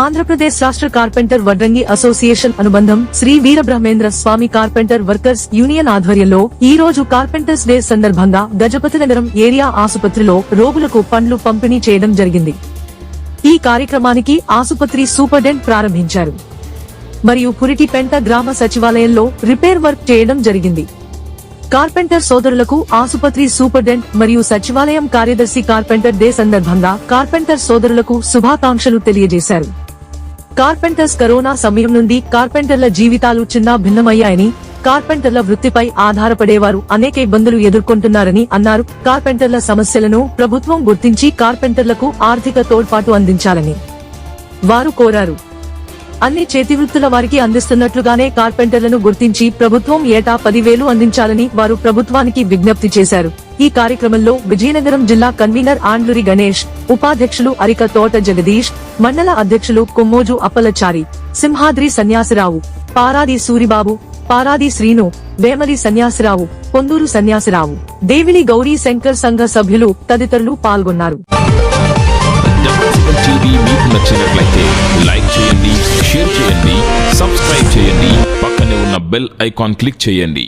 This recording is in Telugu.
ఆంధ్రప్రదేశ్ రాష్ట్ర కార్పెంటర్ వడ్రంగి అసోసియేషన్ అనుబంధం Shri Veerabrahmendra Swamy carpenter workers union ఆధ్వర్యంలో ఈ రోజు కార్పెంటర్స్ డే సందర్భంగా గజపతి నగరం ఏరియా ఆసుపత్రిలో రోగులకు పండ్లు పంపిణీ చేయడం జరిగింది. ఈ కార్యక్రమానికి ఆసుపత్రి సూపర్డెంట్ ప్రారంభించారు. మరియు పురిటిపెంట గ్రామ సచివాలయంలో రిపేర్ వర్క్ చేయడం జరిగింది. కార్పెంటర్ సోదరులకు ఆసుపత్రి సూపర్డెంట్ మరియు సచివాలయం కార్యదర్శి కార్పెంటర్ డే సందర్భంగా కార్పెంటర్ సోదరులకు శుభాకాంక్షలు తెలియజేశారు. కార్పెంటర్స్ కరోనా సమయం నుండి కార్పెంటర్ల జీవితాలు చిన్న భిన్నమయ్యాయని కార్పెంటర్ల వృత్తిపై ఆధారపడేవారు అనేక ఇబ్బందులు ఎదుర్కొంటున్నారని అన్నారు. కార్పెంటర్ల సమస్యలను ప్రభుత్వం గుర్తించి కార్పెంటర్లకు ఆర్థిక తోడ్పాటు అందించాలని వారు కోరారు. అన్ని చేతివృత్తుల వారికి అందిస్తున్నట్లుగానే కార్పెంటర్లను గుర్తించి ప్రభుత్వం ఏటా పదివేలు అందించాలని వారు ప్రభుత్వానికి విజ్ఞప్తి చేశారు. ఈ కార్యక్రమంలో విజయనగరం జిల్లా కన్వీనర్ ఆండ్లూరి గణేష్ ఉపాధ్యక్షులు అరిక తోట జగదీష్ మండల అధ్యక్షులు కొమ్మోజు అప్పలచారి సింహాద్రి సన్యాసిరావు పారాది సూరిబాబు పారాది శ్రీను వేమలి సన్యాసిరావు పొందూరు సన్యాసిరావు దేవిలి గౌరీ శంకర్ సంఘ సభ్యులు తదితరులు పాల్గొన్నారు. మీకు నచ్చినట్లయితే లైక్ చేయండి షేర్ చేయండి సబ్స్క్రైబ్ చేయండి పక్కనే ఉన్న బెల్ ఐకాన్ క్లిక్ చేయండి.